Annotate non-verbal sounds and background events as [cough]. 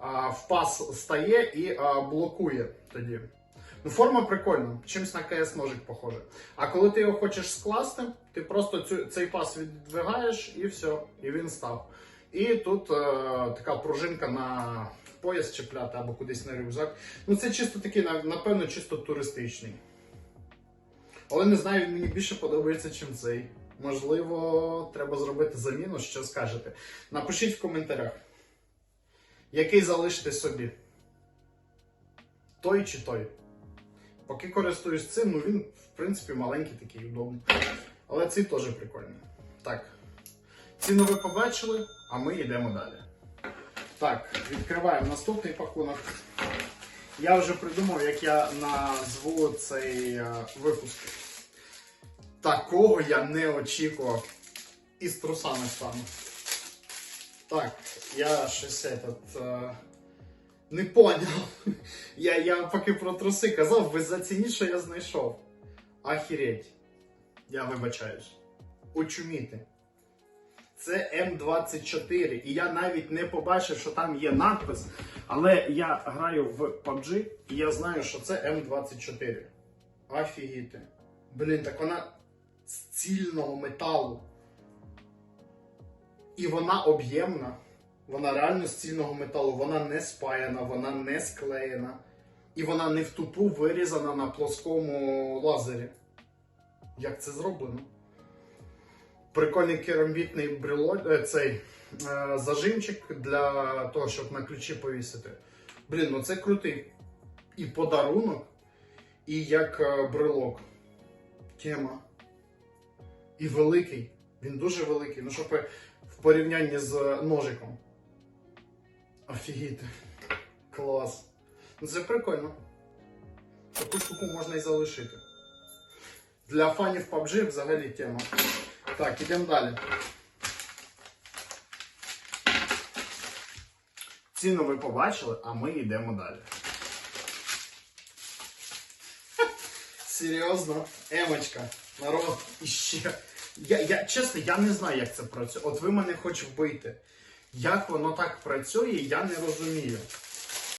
в пас стає і блокує тоді. Ну, форма прикольна, чимось на КС ножик похоже. А коли ти його хочеш скласти, ти просто цю, цей пас віддвигаєш і все, і він став. І тут е, така пружинка на пояс чіпляти або кудись на рюкзак. Ну це чисто такий, напевно, чисто туристичний. Але не знаю, він мені більше подобається, ніж цей. Можливо, треба зробити заміну, що скажете. Напишіть в коментарях, який залишите собі. Той чи той. Поки користуюсь цим, ну він, в принципі, маленький такий удобний. Але цей теж прикольний. Так. Ціну ви побачили, а ми йдемо далі. Так, відкриваємо наступний пакунок. Я вже придумав, як я назву цей е, випуск. Такого я не очікував. І з трусами стану. Так, я щось этот, е, не поняв. [laughs] Я, я поки про труси казав, ви зацініть, що я знайшов. Ахереть. Я вибачаюсь. Очуміти. Це М24. І я навіть не побачив, що там є надпис. Але я граю в PUBG і я знаю, що це М24. Офігіти. Блін, так вона з цільного металу. І вона об'ємна. Вона реально з цільного металу. Вона не спаяна, вона не склеєна. І вона не в тупу вирізана на плоскому лазері. Як це зроблено? Прикольний керамбітний брелок, е, цей е, зажимчик для того, щоб на ключі повісити. Блін, ну це крутий і подарунок, і як е, брелок. Тема. І великий. Він дуже великий. Ну, щоб в порівнянні з ножиком. Офігіти. Клас. Ну це прикольно. Таку штуку можна і залишити. Для фанів PUBG взагалі тема. Так, ідемо далі. Ціну ви побачили, а ми йдемо далі. Серйозно, Емочка, народ, іще. Я, я, чесно, я не знаю, як це працює. От ви мене хоч вбити. Як воно так працює, я не розумію.